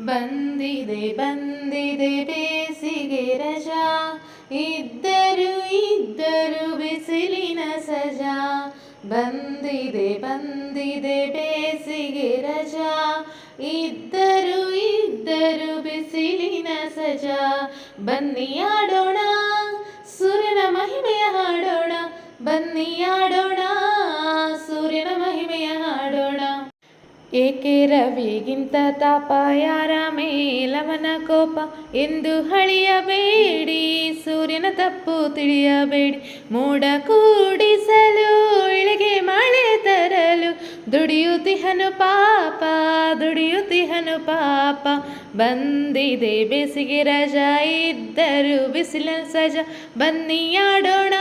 ಬಂದಿದೆ ಬಂದಿದೆ ಬೇಸಿಗೆ ರಜಾ. ಇದ್ದರು ಇದ್ದರು ಬಿಸಿಲಿನ ಸಜಾ. ಬಂದಿದೆ ಬಂದಿದೆ ಬೇಸಿಗೆ ರಜಾ. ಇದ್ದರು ಇದ್ದರು ಬಿಸಿಲಿನ ಸಜಾ. ಬನ್ನಿ ಆಡೋಣ, ಸೂರ್ಯನ ಮಹಿಮೆಯ ಹಾಡೋಣ. ಬನ್ನಿ ಆಡೋಣ ಏಕೆ ರವಿಗಿಂತ ತಾಪ ಯಾರ ಮೇಲವನ ಕೋಪ? ಎಂದು ಹಳಿಯಬೇಡಿ, ಸೂರ್ಯನ ತಪ್ಪು ತಿಳಿಯಬೇಡಿ. ಮೋಡ ಕೂಡಿಸಲು, ಇಳಿಗೆ ಮಳೆ ತರಲು. ದುಡಿಯುತ್ತಿಹನು ಪಾಪ ದುಡಿಯುತ್ತಿಹನು ಪಾಪ ಬಂದಿದೆ ಬೇಸಿಗೆ ರಜಾ, ಇದ್ದರು ಬಿಸಿಲ ಸಜ. ಬನ್ನಿಯಾಡೋಣ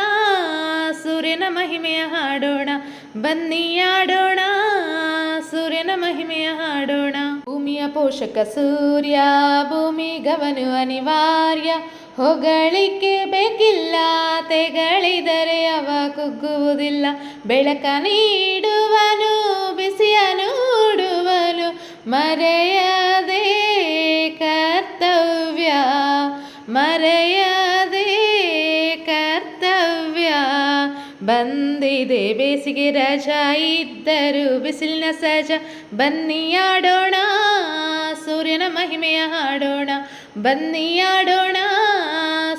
ಸೂರ್ಯನ ಮಹಿಮೆಯ ಹಾಡೋಣ. ಬನ್ನಿಯಾಡೋಣ ಮಹಿಮೆಯ ಹಾಡೋಣ. ಭೂಮಿಯ ಪೋಷಕ ಸೂರ್ಯ ಭೂಮಿಗವನು ಅನಿವಾರ್ಯ. ಹೊಗಳಿಕೆ ಬೇಕಿಲ್ಲ, ತೆಗಳಿದರೆ ಅವ ಕುಗ್ಗುವುದಿಲ್ಲ. ಬೆಳಕ ನೀಡುವನು ಬಿಸಿಯ ನೋಡುವನು ಮರೆಯದೆ ಕರ್ತವ್ಯ ಮರೆಯದೆ ಬಂದಿದೆ ಬೇಸಿಗೆ ರಜಾ ಇದ್ದರು. ಬಿಸಿಲಿನ ಸಜ ಬನ್ನಿ ಆಡೋಣ. ಸೂರ್ಯನ ಮಹಿಮೆಯ ಹಾಡೋಣ. ಬನ್ನಿ ಆಡೋಣ.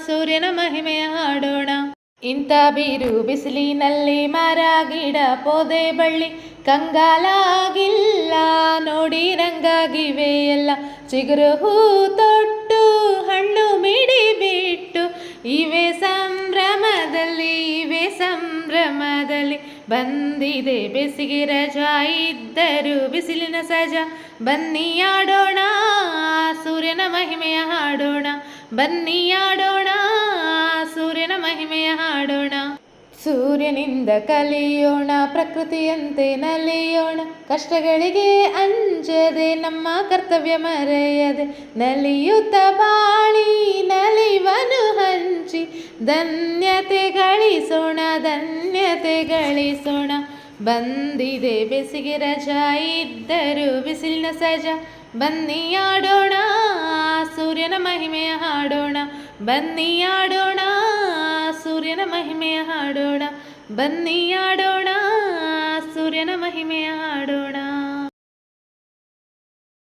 ಸೂರ್ಯನ ಮಹಿಮೆಯ ಹಾಡೋಣ. ಇಂಥ ಬೀರು ಬಿಸಿಲಿನಲ್ಲಿ ಮರ ಗಿಡ ಪೊದೆ ಬಳ್ಳಿ. ಕಂಗಾಲಾಗಿಲ್ಲ, ನೋಡಿ ರಂಗಾಗಿವೆ ಎಲ್ಲ. ಚಿಗುರು ಹೂ ಸಂಭ್ರಮದಲ್ಲಿ ಬಂದಿದೆ. ಬೇಸಿಗೆ ರಜಾ ಇದ್ದರು ಬಿಸಿಲಿನ ಸಜ. ಬನ್ನಿ ಆಡೋಣ, ಸೂರ್ಯನ ಮಹಿಮೆಯ ಹಾಡೋಣ. ಬನ್ನಿ ಆಡೋಣ, ಸೂರ್ಯನ ಮಹಿಮೆಯ ಹಾಡೋಣ. ಸೂರ್ಯನಿಂದ ಕಲಿಯೋಣ, ಪ್ರಕೃತಿಯಂತೆ ನಲಿಯೋಣ. ಕಷ್ಟಗಳಿಗೆ ಅಂಜದೆ ನಮ್ಮ ಕರ್ತವ್ಯ ಮರೆಯದೆ. ನಲಿಯುತ್ತ ಬಾಳಿ ನಲಿವನು. ಧನ್ಯತೆ ಗಳಿಸೋಣ ಧನ್ಯತೆ ಗಳಿಸೋಣ ಬಂದಿದೆ ಬೇಸಿಗೆ ರಜಾ, ಇದ್ದರು ಬಿಸಿಲಿನ ಸಜಾ ಬನ್ನಿ ಆಡೋಣ ಸೂರ್ಯನ ಮಹಿಮೆಯ ಹಾಡೋಣ. ಬನ್ನಿ ಆಡೋಣ ಸೂರ್ಯನ ಮಹಿಮೆಯ ಹಾಡೋಣ. ಬನ್ನಿ ಆಡೋಣ ಸೂರ್ಯನ ಮಹಿಮೆಯ ಹಾಡೋಣ.